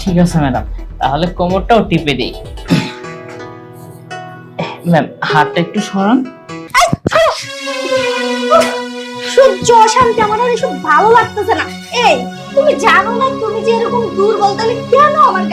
ঠিক আছে ম্যাডাম তাহলে কোমরটাও টিপে দিই। ম্যাম হাতটা একটু সরান। তুমি যে কেন আমার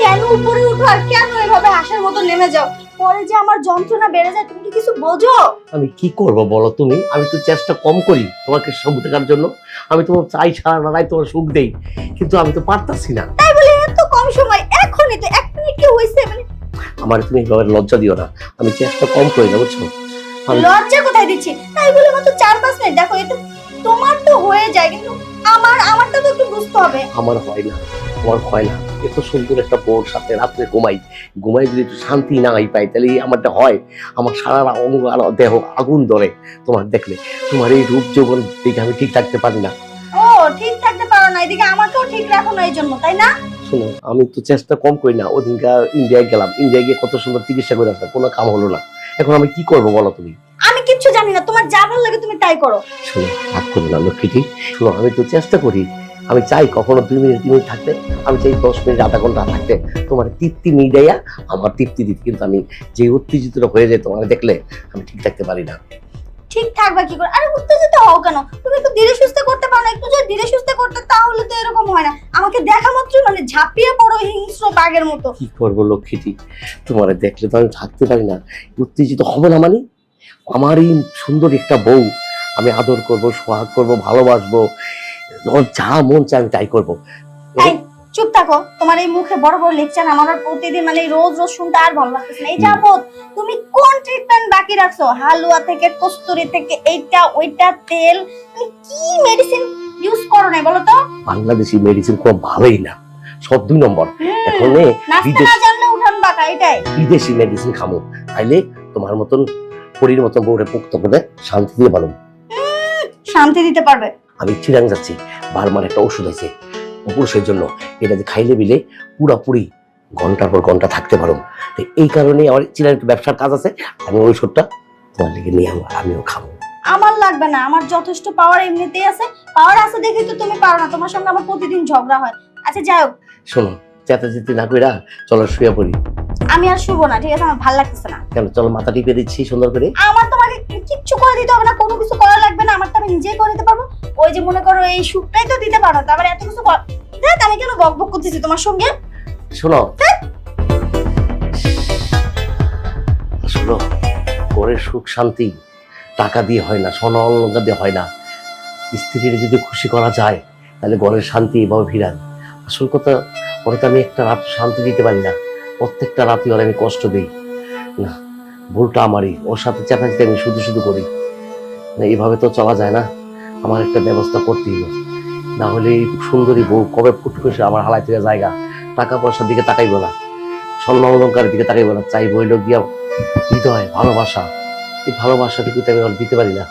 কেন উপরে উঠো আর কেন এভাবে হাসার মতো নেমে যাও? পরে যে আমার যন্ত্রণা বেড়ে যায় তুমি কি কিছু বোঝো? আমি কি করব বলো তুমি? আমি তো চেষ্টা কম করি তোমাকে সুখ দেখার জন্য। আমি তোমার চাই সারা নাড়াই তোমার সুখ দেই। কিন্তু আমি তো পারতাছি না। তাই বলে এত কম সময় এখনই তো এক মিনিট কি হয়েছে? মানে আমার তুমি এইভাবে লজ্জা দিও না। আমি চেষ্টা কম করি না বুঝছ? লজ্জা কোথায় দিচ্ছি? তাই বলে মাত্র চার পাঁচ মিনিট দেখো এটা তোমার তো হয়ে যায় কিন্তু আমার আমারটা তো একটু বুঝতে হবে। আমার হয় না। আমার হয় না। এত সুন্দর একটা বোর সাথে রাত্রে ঘুমাই। ঘুমাই যদি একটু শান্তি না পাই তাহলে এই আমারটা হয়। আমার সারা অঙ্গ আর দেহ আগুন ধরে। তোমার দেখলে তোমার এই রূপ যৌবন দেখে আমি ঠিক থাকতে পারি না। ও ঠিক থাকতে পারো না। এদিকে আমাকেও ঠিক রাখো না এই জন্য তাই না? শোনো আমি তো চেষ্টা কম করি না। ওদিনকার ইন্ডিয়ায় গেলাম। ইন্ডিয়ায় গিয়ে কত সুন্দর চিকিৎসা করে আসলাম। কোনো কাম হলো না। এখন আমি কি করব বলো তুমি? আমি কিচ্ছু জানি না। তোমার যা ভালো লাগে তুমি তাই করো। শোনো রাগ করো না লক্ষ্মীটি। শোনো আমি তো চেষ্টা করি। আমি চাই কখনো দুই মিনিট তিন মিনিট থাকতে। আমি চাই দশ মিনিট আধা ঘণ্টা থাকতে। তোমার তৃপ্তি মিটাইয়া আমার তৃপ্তি দিতে। কিন্তু আমি যে উত্তেজিত হয়ে যায় তোমার দেখলে আমি ঠিক থাকতে পারি না। ঠিক থাকবা কি করে? আরে উত্তেজিত হও কেন? তুমি ধীরে সুস্থে করতে পারো না। একটু যদি ধীরে সুস্থে করতে তাহলে তো এরকম হয় না। আমাকে দেখা মাত্রই মানে ঝাঁপিয়ে পড়ো হিংস্র বাঘের মতো। কি করব লক্ষ্মীটি? তোমার দেখলে তো আমি থাকতে পারি না। উত্তেজিত হবে না মানে? আমার এই সুন্দর একটা বউ। আমি আদর করব সোহাগ করব ভালোবাসবো। যা মন চায় আমি তাই করব। এই, চুপ থাকো। তোমার এই মুখে বড় বড় লেকচার আমার আর প্রতিদিন মানে রোজ রোজ শুনতে আর ভালো লাগতেছে না। এই যাবত তুমি কোন ট্রিটমেন্ট বাকি রাখছো? হালুয়া থেকে কস্তুরি থেকে এইটা ওইটা তেল। কি মেডিসিন ইউজ করো নাই বলো তো? বাংলাদেশি মেডিসিন খুব ভালোই না। সব দুই নম্বর। এখন বিদেশ- না জানলে উঠান বাঁকা এটাই। বিদেশি মেডিসিন খামো। তাইলে তোমার মতন পরীর মতন বউরে মুক্ত করে শান্তি দিয়ে ভালো শান্তি দিতে পারবে। আমি চিরাং যাচ্ছি বারবার একটা ওষুধ আছে পুরুষের জন্য এটা যে খাইলে বিলে পুরাপুরি ঘণ্টার পর ঘণ্টা থাকতে পারো তো এই কারণে আমার চিরাং একটু ব্যবসার কাজ আছে আমি ওই ওষুধটা তোমার লেগে নিয়ে আমিও খাব। আমার লাগবে না আমার যথেষ্ট পাওয়ার এমনিতেই আছে। পাওয়ার আছে দেখেই তো তুমি পারো না তোমার সঙ্গে আমার প্রতিদিন ঝগড়া হয়। আচ্ছা যাই হোক। শোনো চেতাচেতি না কইরা চলো শুয়ে পড়ি। আমি আর শুভ না ঠিক আছে? আমার ভালো লাগতেছে না। কেন চলো মাথা টিপে দিচ্ছি সুন্দর করে। আমার তোমাকে কিচ্ছু করে দিতে হবে না কোনো কিছু করা লাগবে না আমার তো আমি নিজেই করে দিতে পারব। ওই যে মনে করো এই সুখটাই তো দিতে পারো তারপর এত কিছু দেখ আমি কেন বক বক করতেছি তোমার সঙ্গে? শোনো। শোনো ঘরের সুখ শান্তি টাকা দিয়ে হয় না সোনা অলঙ্কার দিয়ে হয় না। স্ত্রীর যদি খুশি করা যায় তাহলে ঘরের শান্তি এভাবে ফিরান। আসল কথা ওরে তো আমি একটা রাত শান্তি দিতে পারি না। প্রত্যেকটা রাতে ওর আমি কষ্ট দিই। না ভুলটা আমারই। ওর সাথে চেঁচাচেঁচি আমি শুধু শুধু করি। না এভাবে তো চলা যায় না। আমার একটা ব্যবস্থা করতেই হবে। না হলে এই সুন্দরী বউ কবে ফুট করে আমার হালাই থেকে জায়গা? টাকা পয়সার দিকে তাকাইব না। স্বর্ণ অলঙ্কারের দিকে তাকাইব না। চাইব হইল গিয়া হৃদয় ভালোবাসা। এই ভালোবাসাটুকু তো আমি দিতে পারি না।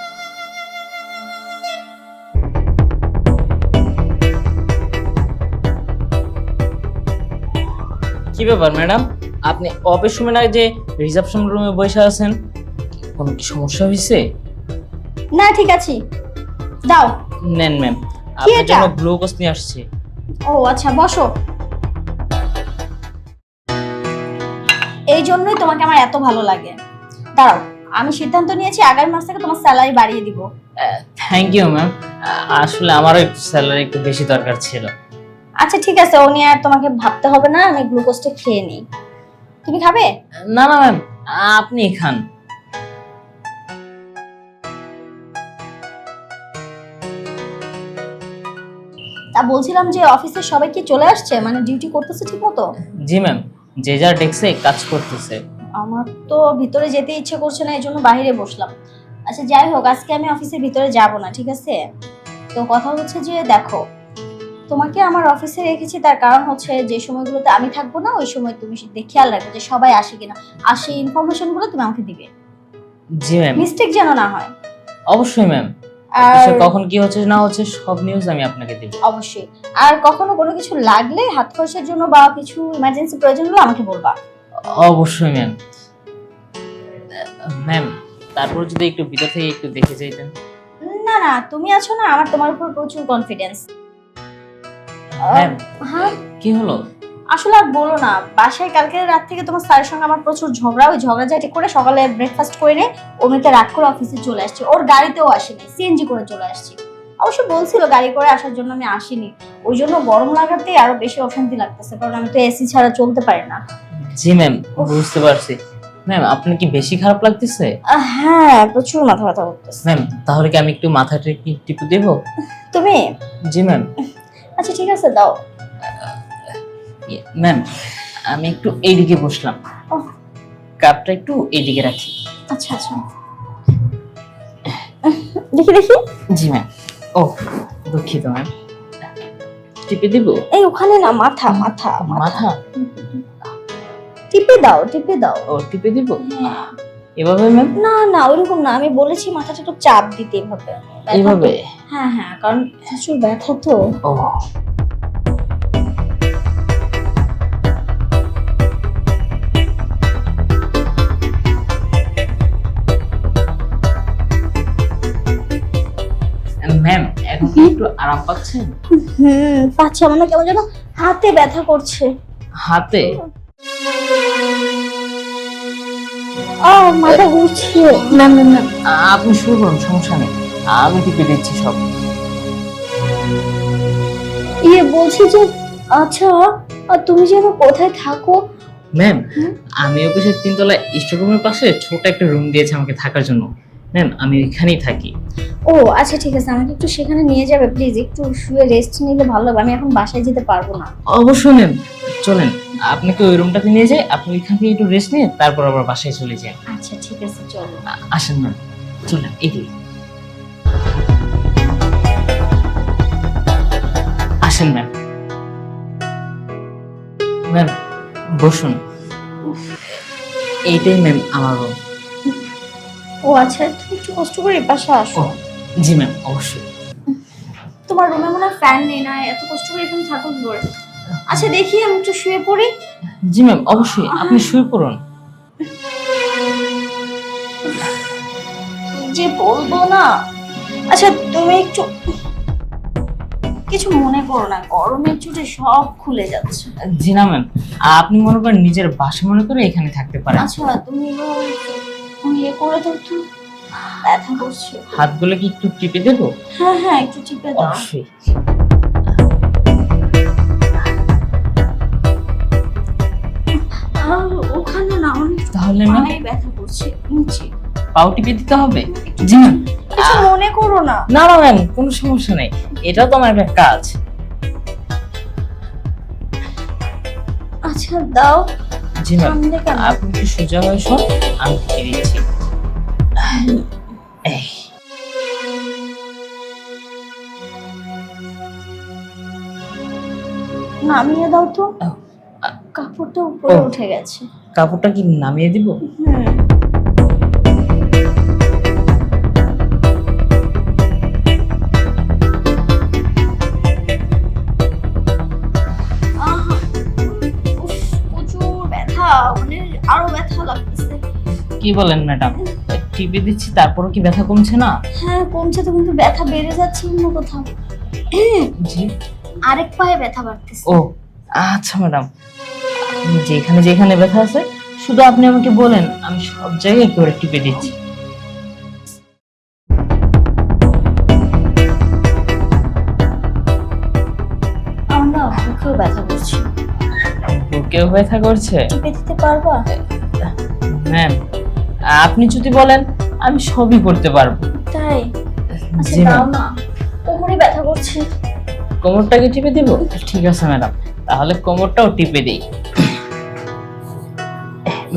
কি ব্যাপার ম্যাডাম? আপনি অফিস সময় না যে রিসেপশন রুমে বসে আছেন? কোনো কি সমস্যা হয়েছে না ঠিক আছে। দাও। নেন ম্যাম। আপনার জন্য গ্লুকোজ নিয়ে আসছি। ও আচ্ছা বসো। এই জন্যই তোমাকে আমার এত ভালো লাগে। দাঁড়াও আমি সিদ্ধান্ত নিয়েছি আগামী মাস থেকে তোমার স্যালারি বাড়িয়ে দিব। থ্যাংক ইউ ম্যাম আসলে আমারও একটু স্যালারি একটু বেশি দরকার ছিল। আচ্ছা ঠিক আছে ও নিয়ে আর তোমাকে ভাবতে হবে না আমি গ্লুকোজটা খেয়ে নিই। তুমি খাবে? না না ম্যাম আপনি খান। বলছিলাম যে অফিসের সবাই কি চলে আসছে? মানে ডিউটি করতেছে ঠিক মতো জি ম্যাম যে যার ডেস্কে কাজ করতেছে। আমার তো ভিতরে যেতে ইচ্ছে করছে না এই জন্য বাইরে বসলাম। আচ্ছা যাই হোক আজকে আমি অফিসের ভিতরে যাব না ঠিক আছে? তো কথা হচ্ছে যে দেখো তোমাকে আমার অফিসে রেখেছি তার কারণ হচ্ছে যে সময়গুলোতে আমি থাকব না ওই সময় তুমি খেয়াল রাখবে যে সবাই আসে কিনা। আর সেই ইনফরমেশনগুলো তুমি আমাকে দিবে। জি ম্যাম মিস্টেক যেন না হয়। অবশ্যই ম্যাম আর কখন কি হচ্ছে না হচ্ছে সব নিউজ আমি আপনাকে দেব। অবশ্যই। আর কখনো কোনো কিছু লাগলে হাত খরচের জন্য বা কিছু ইমার্জেন্সি প্রয়োজন হলে আমাকে বলবা। অবশ্যই ম্যাম ম্যাম তারপর যদি একটু ভিতর থেকে একটু দেখে যাইতেন। না না তুমি আছো না আমার তোমার উপর প্রচুর কনফিডেন্স ম্যাম হ্যাঁ। কি হলো? আসলে আর বলো না বাসায় কালকে রাত থেকে তোমার স্যারের সঙ্গে আমার প্রচুর ঝগড়া ওই ঝগড়াঝাটি করে সকালে ব্রেকফাস্ট করে নে অমনিতে রাত করে অফিসে চলে আসছে। ওর গাড়িতেও আসেনি সিএনজি করে চলে আসছি। অবশ্য বলছিল গাড়ি করে আসার জন্য আমি আসিনি। ওই জন্য গরম লাগাতে আরও বেশি অশান্তি লাগতেছে কারণ আমি তো এসি ছাড়া চলতে পারি না। জি ম্যাম বুঝতে পারছি। ম্যাম আপনার কি বেশি খারাপ লাগতেছে? আহ, হ্যাঁ প্রচুর মাথা ব্যথা করতেছে। ম্যাম তাহলে কি আমি একটু মাথাটা কি টিপে দেবো? তুমি? জি ম্যাম আচ্ছা ঠিক আছে দাও। ম্যাম আমি একটু এইদিকে বসলাম। কাপটা একটু এইদিকে রাখি। আচ্ছা আচ্ছা। দেখি দেখি। জি ম্যাম ও দুঃখিত ম্যাম টিপে দিব? এই ওখানে না মাথা মাথা মাথা। টিপে দাও টিপে দাও। ও টিপে দিব? হ্যাঁ। এভাবে ম্যাম না না ওরকম না। আমি বলেছি মাথাটা একটু চাপ দিতে এভাবে। এইভাবে হ্যাঁ হ্যাঁ কারণ প্রচুর ব্যথা তো। ও আরাম পাচ্ছেন? হুম পাচ্ছি। আমার না কেমন যেন হাতে ব্যথা করছে। হাতে? ও মাথা ঘুরছে। আপনি শুরু করুন সমস্যা নেই। আমি টিপে দিচ্ছি সব। ইয়ে বলছি যে আচ্ছা আর তুমি যেন কোথায় থাকো? ম্যাম আমি অফিসের তিনতলায় স্টোররুমের পাশে ছোট একটা রুম দিয়েছে আমাকে থাকার জন্য। ম্যাম আমি ওইখানেই থাকি। ও আচ্ছা ঠিক আছে আমাকে একটু সেখানে নিয়ে যাবে প্লিজ একটু শুয়ে রেস্ট নিলে ভালো হবে আমি এখন বাসায় যেতে পারব না। অবশ্যই ম্যাম চলেন। আপনাকে ওই রুমটাতে নিয়ে যাই আপনি ওইখান থেকে একটু রেস্ট নিয়ে তারপর আবার বাসায় চলে যান। আচ্ছা ঠিক আছে চলো। আসেন ম্যাম চলেন এদিকে আসেন ম্যাম। ম্যাম বসুন। এইটাই ম্যাম আমার রুম ও আচ্ছা তুমি একটু কষ্ট করে পাশে আসো। জি ম্যাম অবশ্যই। তোমার রুমে মনে হয় ফ্যান নেই না? এত কষ্ট করে এখানে থাকো কি করে? আচ্ছা দেখি আমি একটু শুয়ে পড়ি। জি ম্যাম অবশ্যই আপনি শুয়ে পড়ুন। যে বলব না? আচ্ছা তুমি একটু কিছু মনে করো না গরমের চোটে সব খুলে যাচ্ছে। জি না ম্যাম আপনি মনে করেন নিজের বাসা মনে করে এখানে থাকতে পারেন। আচ্ছা তুমি ইয়ে করে দাও তো ব্যথা করছে। হাতগুলো কি একটু টিপে দেবো? হ্যাঁ হ্যাঁ একটু টিপে দাও। অবশ্যই। ওখানে না অনেক তাহলে ম্যাম ব্যথা করছে নিচে। পাও টিপে দিতে হবে? জি। ম্যাম কিছু মনে করো না। না না ম্যাম কোনো সমস্যা নেই। এটা তো আমার একটা কাজ। আচ্ছা দাও। জি ম্যাম আপনি কি সোজা হয়ে সব আমি দিচ্ছি নামিয়ে দাও তো। কাপড়টা উপরে উঠে গেছে। কাপড়টা কি নামিয়ে দিব? হুম কি বলেন ম্যাডাম টিপে দিচ্ছি তারপরও কি ব্যথা কমছে না? হ্যাঁ কমছে তো কিন্তু ব্যথা বেড়ে যাচ্ছে অন্য কোথাও। জি। আরেক পায়ে ব্যথা বাড়তেছে। ও আচ্ছা ম্যাডাম যেখানে যেখানে ব্যথা আছে শুধু আপনি আমাকে বলেন আমি সব জায়গায় করে টিপে দিচ্ছি। ব্যথা করছে। বুকেও ব্যথা করছে? টিপে দিতে পারবা? ম্যাম আপনি যদি বলেন আমি সবই করতে পারব। তাই? আচ্ছা জি দাও ম্যাম। না। কোমরে ব্যথা করছে। কোমরটাকে টিপে দিব? ঠিক আছে ম্যাডাম। তাহলে কোমরটাও টিপে দিই।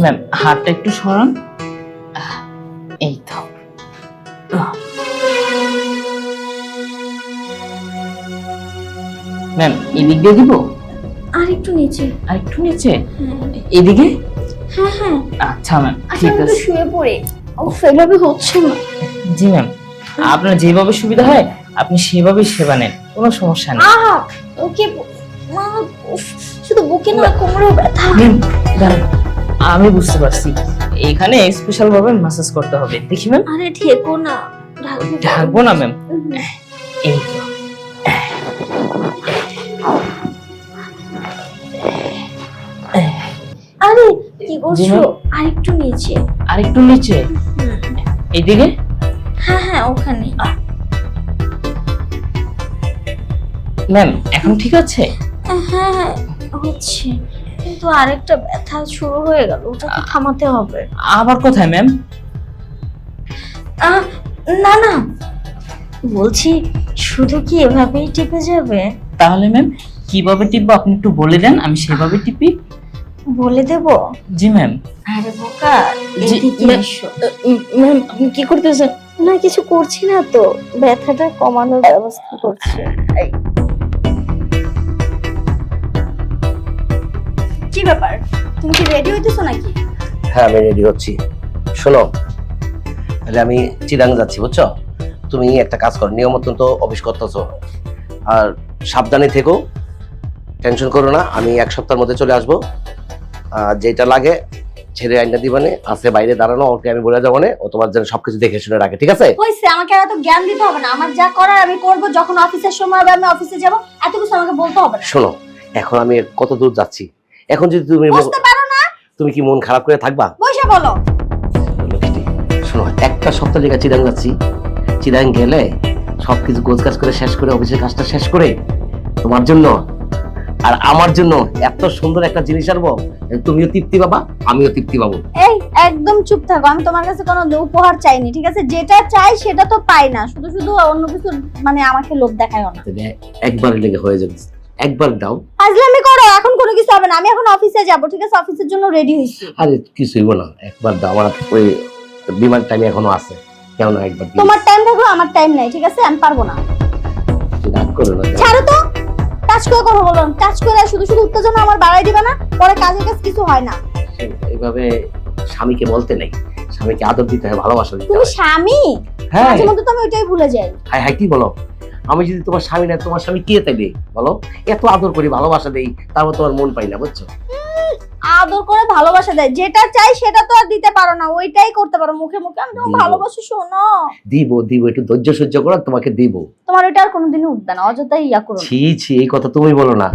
ম্যাম হাতটা একটু সরান। এই তো। ম্যাম এদিক দিয়ে দিব? আর একটু নিচে। আর একটু নিচে? হ্যাঁ এদিকে? হ্যাঁ হ্যাঁ। আচ্ছা ম্যাম আচ্ছা ঠিক আমি আছে। শুয়ে পড়ে। ও সেভাবে হচ্ছে না। জি ম্যাম আপনার যেভাবে সুবিধা হয় আপনি সেভাবেই সেবা নেন কোনো সমস্যা নেই। আহা ওকে মা উফ, শুধু বুকে না কোমরেও ব্যথা। দাঁড়ান আমি বুঝতে পারছি। এখানে স্পেশাল ভাবে ম্যাসাজ করতে হবে দেখি ম্যাম। আরে ঠেকো না ঢাকবো না ম্যাম। এই করছ আরেকটু নিচে। আর একটু নিচে? হুম। এইদিকে হ্যাঁ হ্যাঁ ওখানে। ম্যাম এখন ঠিক আছে? হ্যাঁ হ্যাঁ হচ্ছে। কিন্তু আরেকটা ব্যথা শুরু হয়ে গেল ওটাকে থামাতে হবে। আবার কোথায় ম্যাম? না না। বলছি শুধু কি এভাবেই টিপে যাবে? তাহলে ম্যাম কীভাবে টিপবো? আপনি একটু বলে দেন আমি সেভাবে টিপি। বলে দেব? জি ম্যাম আরে বোকা এদিকে ম্যাম। এসো। ম্যাম আপনি কি করতেছেন? না কিছু করছি না তো। ব্যথাটা কমানোর ব্যবস্থা করছি। কি ব্যাপার? তুমি কি রেডি হইতেছো নাকি? হ্যাঁ আমি রেডি হচ্ছি। শোনো তাহলে আমি চিরাং যাচ্ছি বুঝছ? তুমি একটা কাজ করো নিয়ম মতন তো অফিস করতেছো। আর সাবধানে থেকো টেনশন করো না আমি এক সপ্তাহের মধ্যে চলে আসব। যেটা লাগে ছেড়ে আইনা দিবানে আছে বাইরে দাঁড়ানো ওকে আমি বলে যাব ও তোমার জন্য সবকিছু দেখে শুনে রাখে ঠিক আছে? হইছে আমাকে আর এত জ্ঞান দিতে হবে না। আমার যা করার আমি করব যখন অফিসের সময় হবে আমি অফিসে যাব এত কিছু আমাকে বলতে হবে না। শোনো এখন আমি কত দূর যাচ্ছি? এখন যদি তুমি বুঝতে পারো না? তুমি কি মন খারাপ করে থাকবা? বসে বলো। শোনো একটা সপ্তাহ জায়গায় চিরাং যাচ্ছি। চিরাং গেলে সবকিছু গোছ কাজ করে শেষ করে অফিসের কাজটা শেষ করে তোমার জন্য আর আমার জন্য এত সুন্দর একটা জিনিস আনব তুমিও তৃপ্তি পাবা আমিও তৃপ্তি পাবো। এই একদম চুপ থাকো আমি তোমার কাছে কোনো উপহার চাইনি ঠিক আছে? যেটা চাই সেটা তো পাই না শুধু শুধু অন্য কিছু মানে আমাকে লোভ দেখায়ও না। একবার লেগে হয়ে যাবে একবার দাও। আজলামি করো এখন কোনো কিছু হবে না আমি এখন অফিসে যাব ঠিক আছে? অফিসের জন্য রেডি হইছি আরে কিছুই না একবার দাও আমার ওই বিমান টাইম এখনও আছে। কেন একবার তোমার টাইম থাকল আমার টাইম নাই ঠিক আছে? আমি পারব না। রাগ করো না। ছাড়ো তো! কাজ করে করো বললাম কাজ করে শুধু শুধু উত্তেজনা আমার বাড়াই দিবে না পরে কাজের কাজ কিছু হয় না। এইভাবে স্বামীকে বলতে নেই স্বামীকে আদর দিতে হয় ভালোবাসা দিতে তুমি স্বামী? হ্যাঁ। মাঝে মধ্যে তো আমি ওইটাই ভুলে যাই। হাই হাই কি বলো? আমি যদি তোমার স্বামী না তোমার স্বামী কে তাইবে বলো? এত আদর করি ভালোবাসা দেই তারপর তোমার মন পাই না বুঝছ? আদর করে ভালোবাসা দেয়। যেটা চাই সেটা তো আর দিতে পারো না। ওইটাই করতে পারো মুখে মুখে। আমি তোমাকে ভালোবাসি শোনো। দিব দিব। একটু ধৈর্য সহ্য করো তোমাকে দিব। তোমার ওইটা আর কোনোদিনই উঠবে না। অযথাই ইয়া করো ছি ছি এই কথা তুমি বলো না।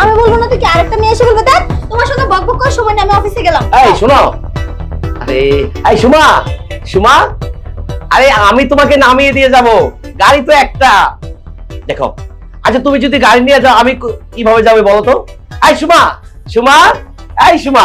আমি বলব না তুই কি আরেকটা মেয়ে এসে বলবে? দেখ তোমার সাথে বক বক করার সময় নেই, আমি অফিসে গেলাম। এই শোনো। আরে এই সুমা। সুমা? আরে আমি তোমাকে নামিয়ে দিয়ে যাব। গাড়ি তো একটা। দেখো আচ্ছা তুমি যদি গাড়ি নিয়ে যাও আমি কীভাবে যাবে বলো তো? এই সুমা সুমা এই সুমা।